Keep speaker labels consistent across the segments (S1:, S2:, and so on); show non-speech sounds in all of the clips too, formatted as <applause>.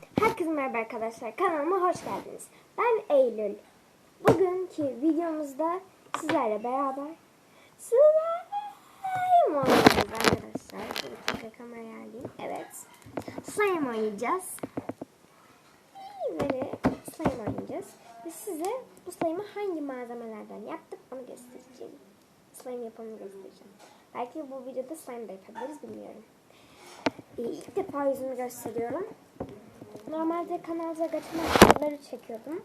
S1: Herkese merhaba arkadaşlar. Kanalıma hoş geldiniz. Ben Eylül. Bugünkü videomuzda sizlerle beraber slime oynayacağız arkadaşlar. Şöyle tekrar kameraya alayım. Evet. Slime oynayacağız. Böyle slime oynayacağız. Ve size bu slime'ı hangi malzemelerden yaptık onu göstereceğim. Slime yapımını göstereceğim. Belki bu videoda slime de yapabiliriz bilmiyorum. İlk defa yüzümü gösteriyorum. Normalde kanalda videoları çekiyordum.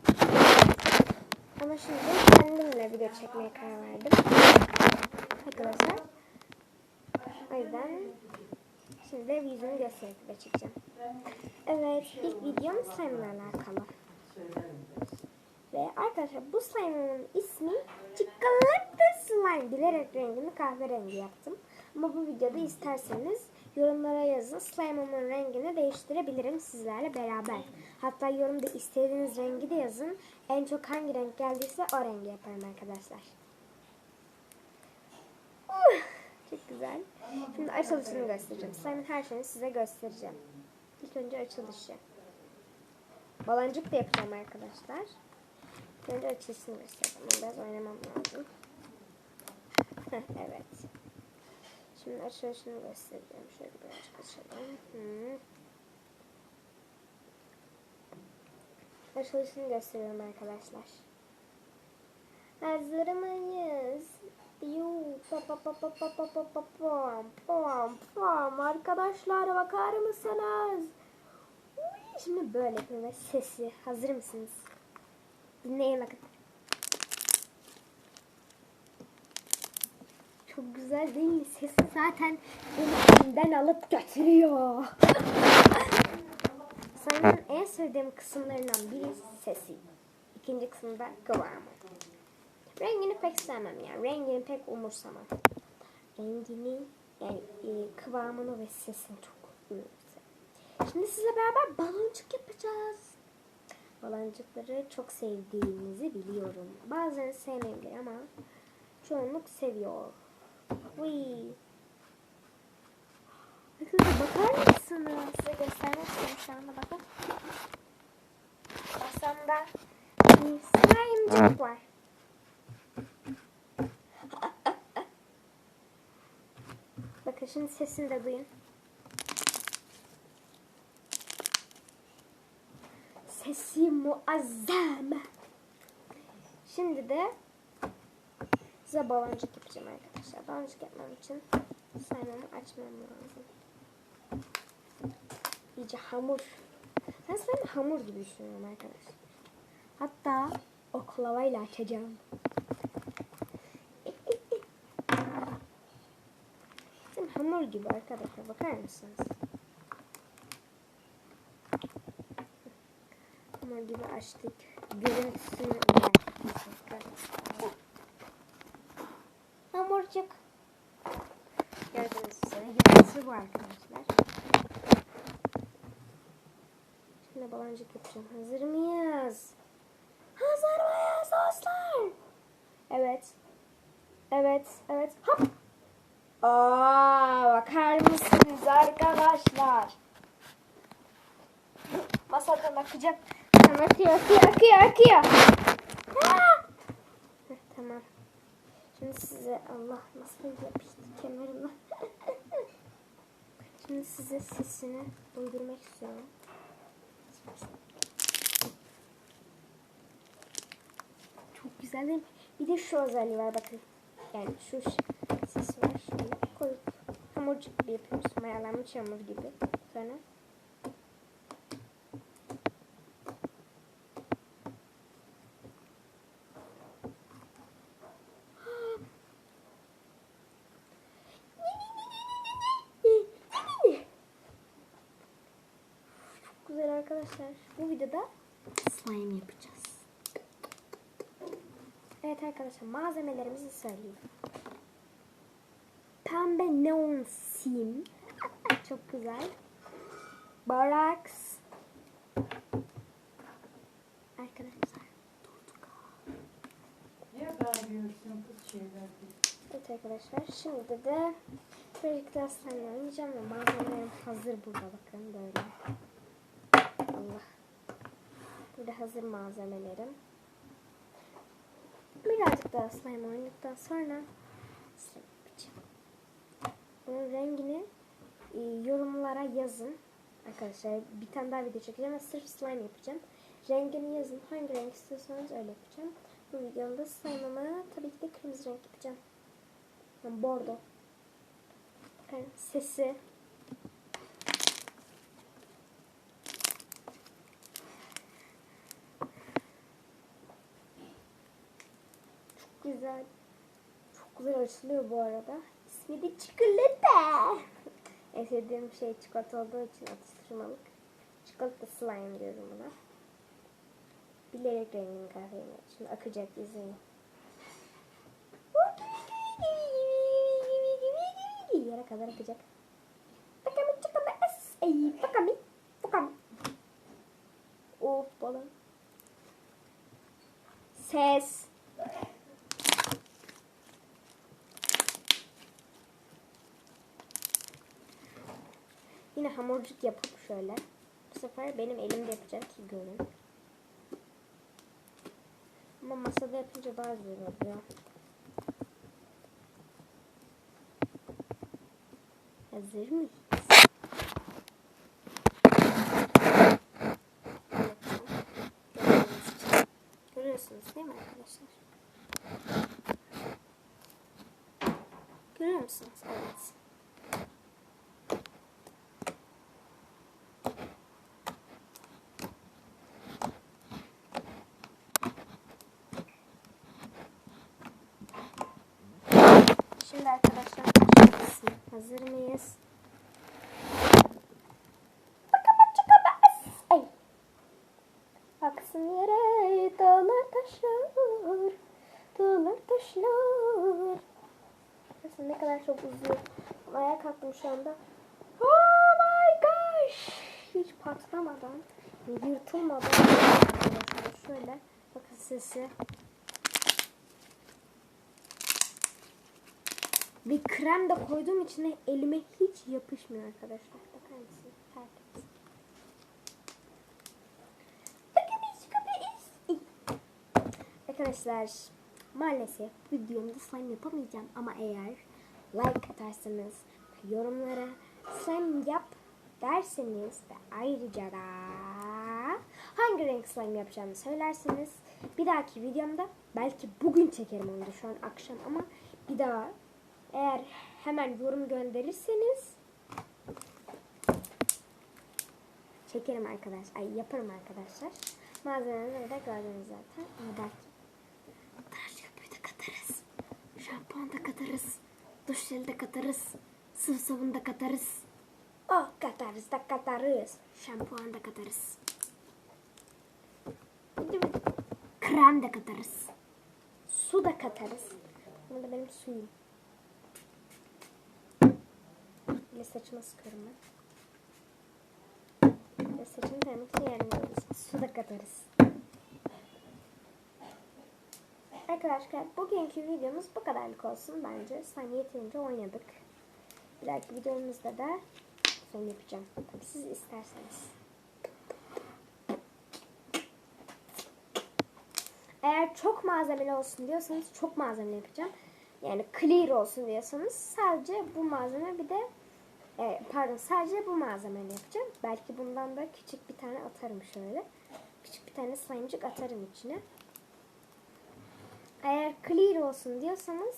S1: Ama şimdi kendimle video çekmeye karar verdim. Arkadaşlar. O yüzden şimdi de yüzümü gösterip çekeceğim. Evet, ilk videom slime ile alakalı. Ve arkadaşlar bu slime'ın ismi Çikolata Slime. Bilerek rengini kahverengi yaptım. Ama bu videoda isterseniz yorumlara yazın. Slime'ımın rengini değiştirebilirim sizlerle beraber. Hatta yorumda istediğiniz rengi de yazın. En çok hangi renk geldiyse o rengi yaparım arkadaşlar. Uh, çok güzel. Şimdi açılışını göstereceğim. Slime'ın her şeyini size göstereceğim. İlk önce açılışı. Balancık da yapacağım arkadaşlar. Önce açılışını göstereceğim. Biraz oynamam lazım. Heh, evet. Şimdi açılışını göstereceğim. Şöyle birazcık açalım. Hı. Açılışını gösteriyorum arkadaşlar. Hazır mıyız? Yuu, pa pa pa pa pa pa pa pa pam, pam, pam. Arkadaşlar bakar mısınız? Uy, Şimdi böyle yapıyorum ve sesi. Hazır mısınız? Dinleyin bakın. Çok güzel değil mi? Sesi zaten beni elimden alıp götürüyor. Slime'ın en sevdiğim kısımlarından biri sesi. İkinci kısımda kıvamı. Rengini pek sevmem yani. Rengini pek umursamam. Rengini yani e, kıvamını ve sesini çok umursamam. Şimdi sizle beraber baloncuk yapacağız. Baloncukları çok sevdiğinizi biliyorum. Bazen sevmeyebilir ama çoğunluk seviyor. Uy. Arkadaşlar bakar mısınız? Size göstermek istiyorum şu anda bakın. Masamda slime'cık var. Bakın şimdi sesini de duyun. Sesi muazzam. Şimdi de size baloncuk yapacağım arkadaşlar. Baloncuk yapmam için saymamı açmam lazım. İyice hamur. Ben slime hamur gibi düşünüyorum arkadaşlar. Hatta oklavayla açacağım. Slime hamur gibi arkadaşlar. Bakar mısınız? Hamur gibi açtık. Görüntüsünü Hamurcuk. Gördüğünüz üzere görüntüsü bu arkadaşlar. Şimdi baloncuk yapacağım. Hazır mıyız? Hazır mıyız dostlar? Evet. Evet, evet. Hop. Aa, bakar mısınız arkadaşlar? Masadan akacak. Akıyor, akıyor, akıyor, akıyor. Heh, tamam. Şimdi size Allah nasıl yapıştı kenarına. Şimdi <laughs> size sesini uydurmak istiyorum. Çok güzel değil mi? Bir de şu özelliği var bakın. Yani şu ses var. Şöyle koyup hamurcuk gibi yapıyoruz. Mayalanmış hamur gibi. Sonra Çok güzel arkadaşlar. Bu videoda slime yapacağız. Evet arkadaşlar malzemelerimizi söyleyeyim. Pembe neon sim. <laughs> Çok güzel. Baraks. Arkadaşlar.
S2: Niye bağırıyorsun kız şeyler?
S1: Evet arkadaşlar şimdi de daha slime oynayacağım ve malzemelerim hazır burada bakın böyle. Hazır malzemelerim. Birazcık daha slime oynadıktan sonra slime yapacağım. Bunun rengini e, yorumlara yazın. Arkadaşlar bir tane daha video çekeceğim ve sırf slime yapacağım. Rengini yazın. Hangi renk istiyorsanız öyle yapacağım. Bu videomda slime'ımı tabii ki de kırmızı renk yapacağım. Yani bordo. Bakın sesi. Çok güzel. Çok güzel açılıyor bu arada. İsmi de çikolata. en sevdiğim şey çikolata olduğu için atıştırmalık. Çikolata slime diyorum buna. Bilerek rengini kahveyim. Şimdi akacak izleyin. Yere kadar akacak. Bakalım çikolata. Ay bakalım. Bakalım. Of balon. Ses. Yine hamurcuk yapıp şöyle. Bu sefer benim elimde yapacağım ki görün. Ama masada yapınca daha güzel oluyor. Hazır mıyız? Görüyorsunuz değil mi arkadaşlar? Görüyor musunuz? Evet. Şimdi arkadaşlar başlıyoruz. Hazır mıyız? Ay. Aksın yere dağlar taşlar. Dağlar taşlar. Aslında ne kadar çok uzuyor. Ayağa kalktım şu anda. Oh my gosh. Hiç patlamadan, yırtılmadan. Şöyle. Bakın sesi. Ve krem de koyduğum için elime hiç yapışmıyor arkadaşlar. Arkadaşlar maalesef videomda slime yapamayacağım ama eğer like atarsanız yorumlara slime yap derseniz ve ayrıca da hangi renk slime yapacağımı söylerseniz bir dahaki videomda belki bugün çekerim onu da şu an akşam ama bir daha eğer hemen yorum gönderirseniz çekerim arkadaş. Ay yaparım arkadaşlar. Malzemeleri de gördünüz zaten. Ama belki tıraş köpüğü katarız. Şampuan da katarız. Duş jeli de katarız. Sıvı sabun da katarız. Oh katarız da katarız. Şampuan da katarız. Krem de katarız. Su da katarız. Bu da benim suyum. Böyle saçıma sıkıyorum ben. Ve saçımı taramak için. Su da katarız. Arkadaşlar bugünkü videomuz bu kadarlık olsun bence. Slime yeterince oynadık. Bir dahaki videomuzda da slime yapacağım. Tabii siz isterseniz. Eğer çok malzemeli olsun diyorsanız çok malzeme yapacağım. Yani clear olsun diyorsanız sadece bu malzeme bir de e, pardon sadece bu malzemeyle yapacağım. Belki bundan da küçük bir tane atarım şöyle. Küçük bir tane slime'cık atarım içine. Eğer clear olsun diyorsanız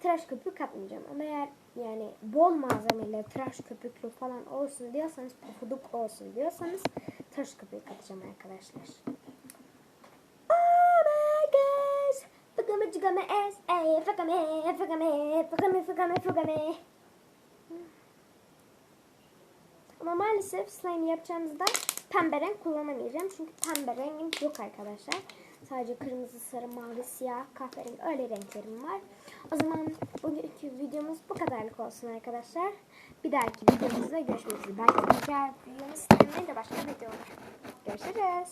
S1: tıraş köpüğü katmayacağım. Ama eğer yani bol malzemeyle tıraş köpüklü falan olsun diyorsanız pufuduk olsun diyorsanız tıraş köpüğü katacağım arkadaşlar. Oh my gosh. Fıkame çıkame es. Ey fıkame fıkame fıkame fıkame. Ama maalesef slime yapacağımızda pembe renk kullanamayacağım. Çünkü pembe rengim yok arkadaşlar. Sadece kırmızı, sarı, mavi, siyah, kahverengi öyle renklerim var. O zaman bugünkü videomuz bu kadarlık olsun arkadaşlar. Bir dahaki videomuzda görüşmek üzere. Belki diğer videomuz de başka video olur. Görüşürüz.